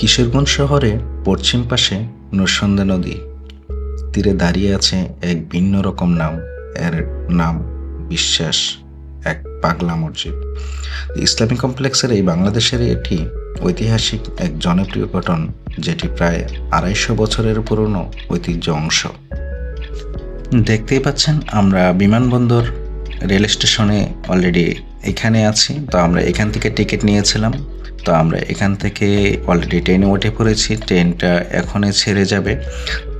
কিশোরগঞ্জ শহরে পশ্চিম পাশে নরসন্দা নদী। তীরে দাঁড়িয়ে আছে এক ভিন্ন রকম নাম। এর নাম বিশ্বাস, এক পাগলা মসজিদ। ইসলামিক কমপ্লেক্সের এই বাংলাদেশের এটি ঐতিহাসিক এক জনপ্রিয় গঠন যেটি প্রায় আড়াইশো বছরের পুরনো ঐতিহ্য অংশ। দেখতেই পাচ্ছেন, আমরা বিমানবন্দর রেল স্টেশনে অলরেডি এখানে আছি। তো আমরা এখান থেকে টিকিট নিয়েছিলাম। তো আমরা এখান থেকে অলরেডি ট্রেনে উঠে পড়েছি। ট্রেনটা এখনই ছেড়ে যাবে।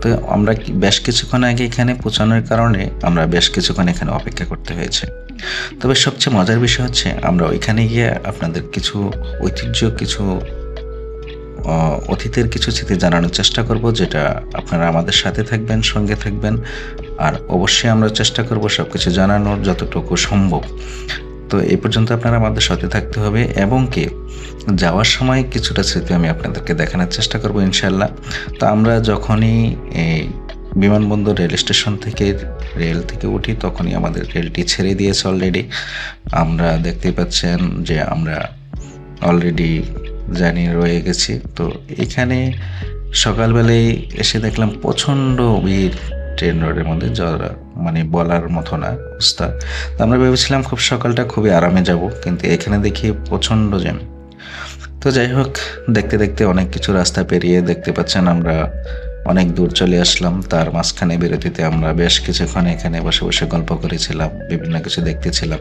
তো আমরা বেশ কিছুক্ষণ আগে এখানে পৌঁছানোর কারণে আমরা বেশ কিছুক্ষণ এখানে অপেক্ষা করতে হয়েছে। তবে সবচেয়ে মজার বিষয় হচ্ছে, আমরা ওইখানে গিয়ে আপনাদের কিছু ঐতিহ্য, কিছু অতীতের কিছু স্মৃতি জানানোর চেষ্টা করব, যেটা আপনারা আমাদের সাথে থাকবেন, সঙ্গে থাকবেন। আর অবশ্যই আমরা চেষ্টা করব সব কিছু জানানোর যতটুকু সম্ভব। তো এই পর্যন্ত আপনারা আমাদের সাথে থাকতে হবে এবং কি, যাওয়ার সময় কিছুটা স্মৃতি আমি আপনাদেরকে দেখানোর চেষ্টা করব ইনশাল্লাহ তো আমরা যখনই এই বিমানবন্দর রেল স্টেশন থেকে রেল থেকে উঠি, তখনই আমাদের রেলটি ছেড়ে দিয়েছে অলরেডি আমরা দেখতেই পাচ্ছেন যে আমরা অলরেডি জানি রয়ে গেছি। তো এখানে সকালবেলায় এসে দেখলাম প্রচণ্ড ভিড় ট্রেন রোডের মধ্যে, যারা মানে বলার মতো না অবস্থা তো আমরা ভেবেছিলাম খুব সকালটা খুবই আরামে যাব, কিন্তু এখানে দেখি প্রচণ্ড জ্যাম। তো যাই হোক, দেখতে দেখতে অনেক কিছু রাস্তা পেরিয়ে দেখতে পাচ্ছেন আমরা অনেক দূর চলে আসলাম। তার মাঝখানে বিরতিতে আমরা বেশ কিছুক্ষণ এখানে বসে বসে গল্প করেছিলাম, বিভিন্ন কিছু দেখতেছিলাম।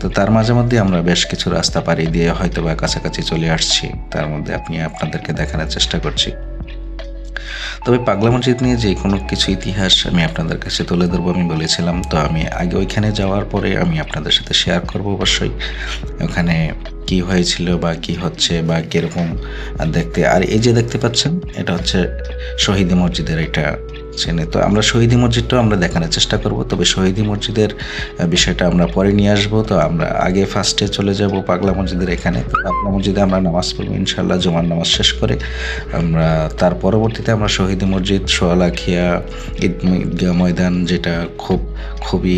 তো তার মাঝে মধ্যে আমরা বেশ কিছু রাস্তা পাড়ি দিয়ে হয়তো বা কাছাকাছি চলে আসছি। তার মধ্যে আপনি আপনাদেরকে দেখানোর চেষ্টা করছি। তবে পাগলা মসজিদ নিয়ে যে কোনো কিছু ইতিহাস আমি আপনাদের কাছে তুলে ধরবো, আমি বলেছিলাম। তো আমি আগে ওইখানে যাওয়ার পরে আমি আপনাদের সাথে শেয়ার করব অবশ্যই। ওখানে কি হয়েছিল বা কি হচ্ছে বা কীরকম দেখতে। আর এই যে দেখতে পাচ্ছেন, এটা হচ্ছে শহীদ মসজিদের এটা চেনে। তো আমরা শহীদি মসজিদটাও আমরা দেখানোর চেষ্টা করব। তবে শহীদি মসজিদের বিষয়টা আমরা পরে নিয়ে আসব। তো আমরা আগে ফার্স্টে চলে যাব পাগলা মসজিদের এখানে। তো পাগলা মসজিদে আমরা নামাজ পড়ব ইনশাল্লাহ জুমার নামাজ শেষ করে। আমরা তার পরবর্তীতে আমরা শহীদি মসজিদ, সোয়ালাখিয়া, ঈদ ময়দান, যেটা খুব, খুবই।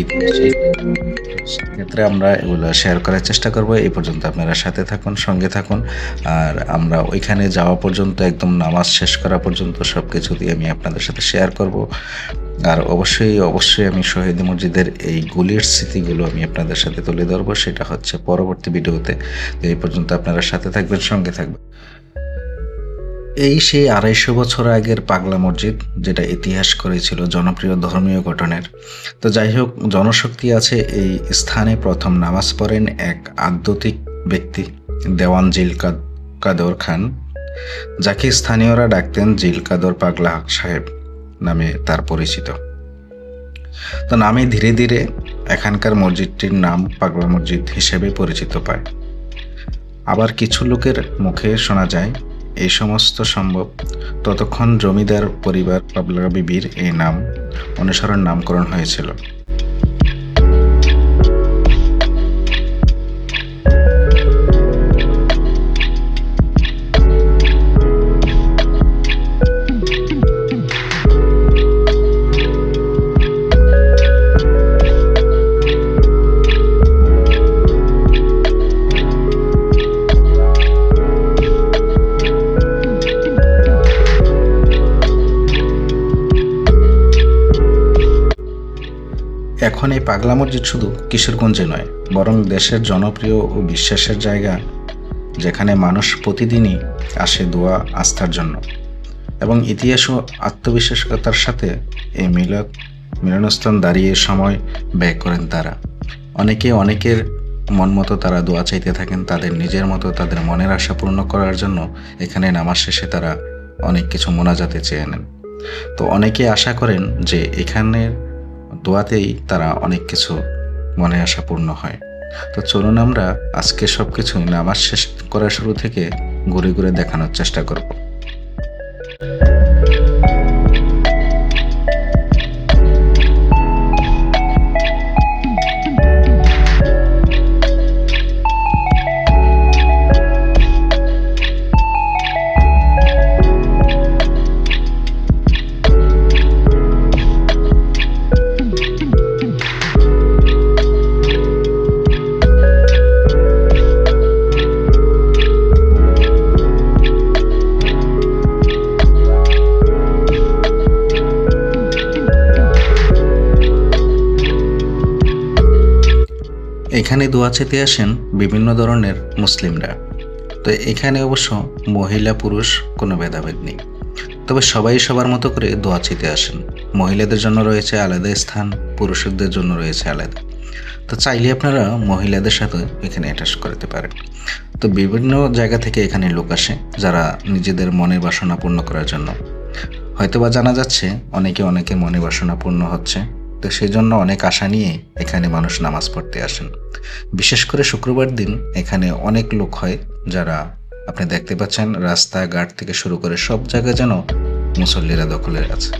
সেক্ষেত্রে আমরা এগুলো শেয়ার করার চেষ্টা করব। এই পর্যন্ত আপনারা সাথে থাকুন, সঙ্গে থাকুন। আর আমরা ওইখানে যাওয়া পর্যন্ত, একদম নামাজ শেষ করা পর্যন্ত সব কিছু দিয়ে আমি আপনাদের সাথে শেয়ার করব। আর অবশ্যই অবশ্যই আমি শহীদ মসজিদের এই গুলির স্মৃতিগুলো আমি আপনাদের সাথে তুলে ধরবো। সেটা হচ্ছে পরবর্তী ভিডিওতে। এই পর্যন্ত আপনারা সাথে থাকবেন, সঙ্গে থাকবেন। এই সেই আড়াইশো বছর আগের পাগলা মসজিদ যেটা ইতিহাস করেছিল জনপ্রিয় ধর্মীয় গঠনের। তো যাই হোক, জনশক্তি আছে এই স্থানে। প্রথম নামাজ পড়েন এক আধ্যাত্মিক ব্যক্তি, দেওয়ান জিল কাদ- কাদর খান, যাকে স্থানীয়রা ডাকতেন জিল কাদর পাগলা সাহেব নামে তার পরিচিত। তো নামে ধীরে ধীরে এখানকার মসজিদটির নাম পাগলা মসজিদ হিসেবে পরিচিত পায়। আবার কিছু লোকের মুখে শোনা যায় এই সমস্ত সম্ভব। ততক্ষণ জমিদার পরিবার পাবলা বিবির এই নাম অনুসরণ নামকরণ হয়েছিল। পাগলা মসজিদ শুধু কিশোরগঞ্জে নয়, বরং দেশের জনপ্রিয় ও বিশ্বাসের জায়গা, যেখানে মানুষ প্রতিদিনই আসে দোয়া, আস্থার জন্য। এবং ইতিহাস ও আত্মবিশ্বাসকতার সাথে এই মিলক মিলনস্থান দাঁড়িয়ে সময় ব্যয় করেন তারা। অনেকে অনেকের মন মতো তারা দোয়া চাইতে থাকেন, তাদের নিজের মতো তাদের মনের আশা পূর্ণ করার জন্য এখানে নামাজ শেষে তারা অনেক কিছু মোনাজাতে চেয়ে নেন। তো অনেকে আশা করেন যে এখানের দোয়াতেই তারা অনেক কিছু মনে আশা পূর্ণ হয়। তো চলুন আমরা আজকে সব কিছু নামাজ শেষ করার শুরু থেকে ঘুরে ঘুরে দেখানোর চেষ্টা করব। এখানে দোয়া চেতে আসেন বিভিন্ন ধরনের মুসলিমরা। তো এখানে অবশ্য মহিলা পুরুষ কোনো ভেদাভেদ নেই। তবে সবাই সবার মতো করে দোয়া চেতে আসেন। মহিলাদের জন্য রয়েছে আলাদা স্থান, পুরুষদের জন্য রয়েছে আলাদা। তো চাইলে আপনারা মহিলাদের সাথে এখানে অ্যাটাচ করতে পারেন। তো বিভিন্ন জায়গা থেকে এখানে লোক আসে যারা নিজেদের মনের বাসনা পূর্ণ করার জন্য। হয়তোবা জানা যাচ্ছে অনেকে অনেকের মনে বাসনা পূর্ণ হচ্ছে। তো সেই জন্য অনেক আশা নিয়ে এখানে মানুষ নামাজ পড়তে আসেন। বিশেষ করে শুক্রবার দিন এখানে অনেক লোক হয় যারা, আপনি দেখতে পাচ্ছেন, রাস্তাঘাট থেকে শুরু করে সব জায়গায় যেন মুসল্লিরা দখলে আছে।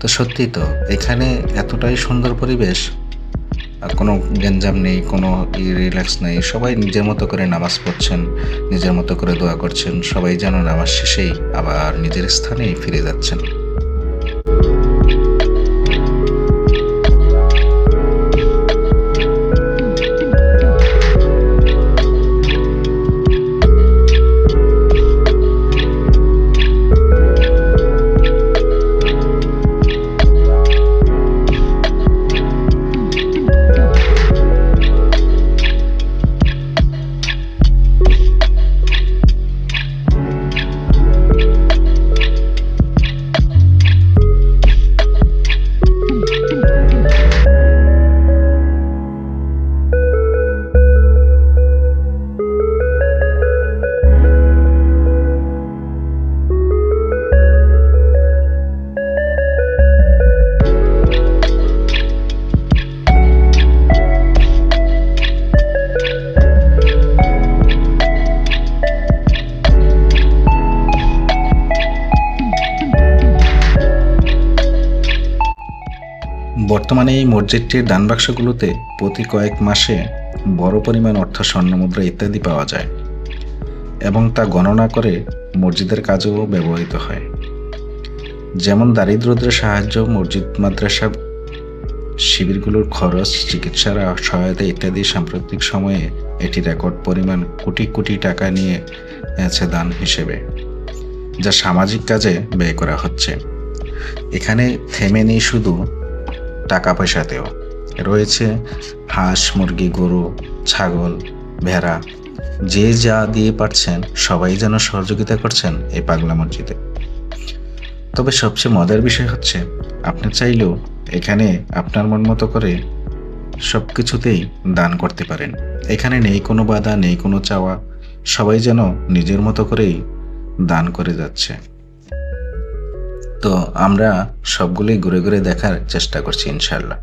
তো সত্যি তো, এখানে এতটাই সুন্দর পরিবেশ কোনো গ্যাঞ্জাম নেই, কোনো রিল্যাক্স নেই, সবাই নিজের মতো করে নামাজ পড়ছেন, নিজের মতো করে দোয়া করছেন, সবাই যেন নামাজ শেষেই আবার নিজের স্থানেই ফিরে যাচ্ছেন। বর্তমানে এই মসজিদটির দান বাক্সগুলোতে প্রতি কয়েক মাসে বড় পরিমাণ অর্থ স্বর্ণমুদ্রা ইত্যাদি পাওয়া যায় এবং তা গণনা করে মসজিদের কাজেও ব্যবহৃত হয়। যেমন দারিদ্রদের সাহায্য, মসজিদ, মাদ্রাসা শিবিরগুলোর খরচ, চিকিৎসার সহায়তা ইত্যাদি সাম্প্রতিক সময়ে এটি রেকর্ড পরিমাণ কোটি কোটি টাকা নিয়ে দান হিসেবে, যা সামাজিক কাজে ব্যয় করা হচ্ছে। এখানে থেমে নেই শুধু টাকা পয়সাতেও রয়েছে হাঁস, মুরগি, গরু, ছাগল, ভেড়া, যে যা দিয়ে পারছেন, সবাই যেন সহযোগিতা করছেন এই পাগলা মসজিদে। তবে সবচেয়ে মজার বিষয় হচ্ছে, আপনি চাইলেও এখানে আপনার মন মতো করে সব কিছুতেই দান করতে পারেন। এখানে নেই কোনো বাধা, নেই কোনো চাওয়া, সবাই যেন নিজের মতো করেই দান করে যাচ্ছে। তো আমরা সবগুলোই ঘুরে ঘুরে দেখার চেষ্টা করছি ইনশাল্লাহ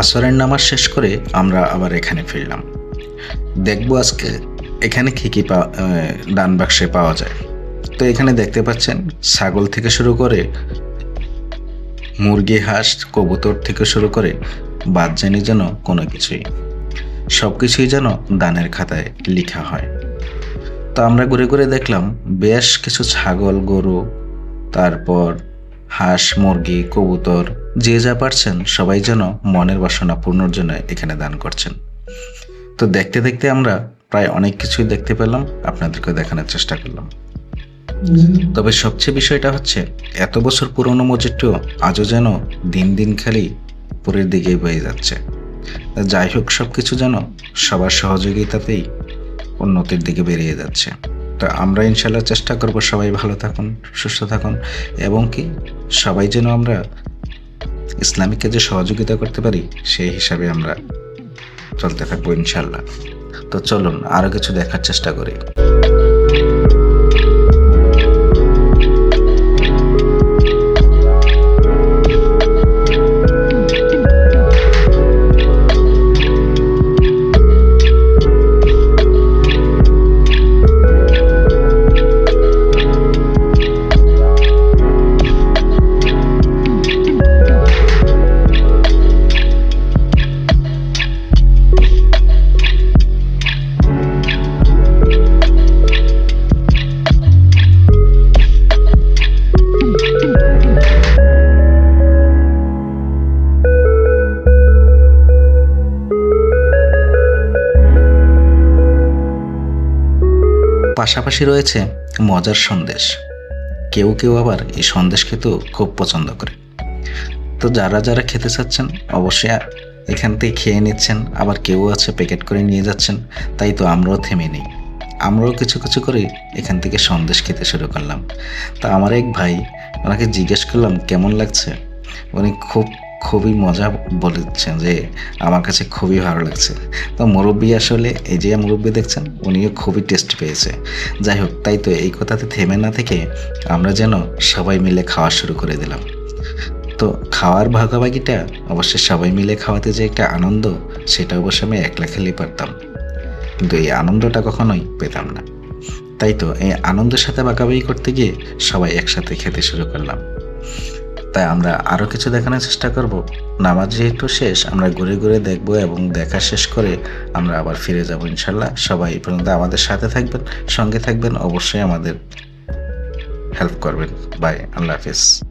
আসরের নামাজ শেষ করে আমরা আবার এখানে ফিরলাম। দেখব আজকে এখানে কী কী ডান বাক্সে পাওয়া যায়। তো এখানে দেখতে পাচ্ছেন, ছাগল থেকে শুরু করে মুরগি, হাঁস, কবুতর থেকে শুরু করে বাদ জানি যেন কোনো কিছুই। সব কিছুই যেন দানের খাতায় লেখা হয়। তো আমরা ঘুরে ঘুরে দেখলাম, বেশ কিছু ছাগল, গরু, তারপর হাঁস, মুরগি, কবুতর যে যা পারছেন সবাই যেন মনের বাসনা পূর্ণর জন্য এখানে দান করছেন। তো দেখতে দেখতে আমরা প্রায় অনেক কিছুই দেখতে পেলাম আপনাদেরকে দেখানোর চেষ্টা করলাম। তবে সবচেয়ে বিষয়টা হচ্ছে, এত বছর পুরনো মসজিদটিও আজও যেন দিন দিন খালি উপরের দিকেই বয়ে যাচ্ছে। যাই হোক সব কিছু যেন সবার সহযোগিতাতেই উন্নতির দিকে বেরিয়ে যাচ্ছে। তো আমরা ইনশাল্লাহ চেষ্টা করব সবাই ভালো থাকুন, সুস্থ থাকুন, এবং কি সবাই যেন আমরা ইসলামিককে যে সহযোগিতা করতে পারি, সেই হিসাবে আমরা চলতে থাকব ইনশাল্লাহ। তো চলুন আরও কিছু দেখার চেষ্টা করি। পাশাপাশি রয়েছে মজার সন্দেশ। কেউ কেউ আবার এই সন্দেশ খেতেও খুব পছন্দ করে। তো যারা যারা খেতে চাচ্ছেন, অবশ্যই এখান থেকে খেয়ে নিচ্ছেন, আবার কেউ আছে প্যাকেট করে নিয়ে যাচ্ছেন, তাই তো আমরাও থেমে নেই। আমরাও কিছু কিছু করে এখান থেকে সন্দেশ খেতে শুরু করলাম। তা আমার এক ভাই, ওনাকে জিজ্ঞেস করলাম, কেমন লাগছে? উনি খুব খুবই মজা বলেছেন যে আমার কাছে খুবই ভালো লাগছে। তো মুরব্বী আসলে এই যে মুরব্বী দেখছেন, উনিও খুবই টেস্ট পেয়েছে। যাই হোক, তাই তো এই কথাতে থেমে না থেকে আমরা যেন সবাই মিলে খাওয়া শুরু করে দিলাম। তো খাওয়ার ভাগাভাগিটা অবশ্যই সবাই মিলে খাওয়াতে যে একটা আনন্দ, সেটা অবশ্য আমি একলা খেলেই পারতাম। কিন্তু এই আনন্দটা কখনোই পেতাম না। তাই তো এই আনন্দের সাথে ভাগাভাগি করতে গিয়ে সবাই একসাথে খেতে শুরু করলাম। তাই আমরা আরও কিছু দেখানোর চেষ্টা করব। নামাজ যেহেতু শেষ, আমরা ঘুরে ঘুরে দেখব এবং দেখা শেষ করে আমরা আবার ফিরে যাব ইনশাল্লাহ। সবাই পর্যন্ত আমাদের সাথে থাকবেন, সঙ্গে থাকবেন, অবশ্যই আমাদের হেল্প করবেন। বাই, আল্লাহ হাফিজ।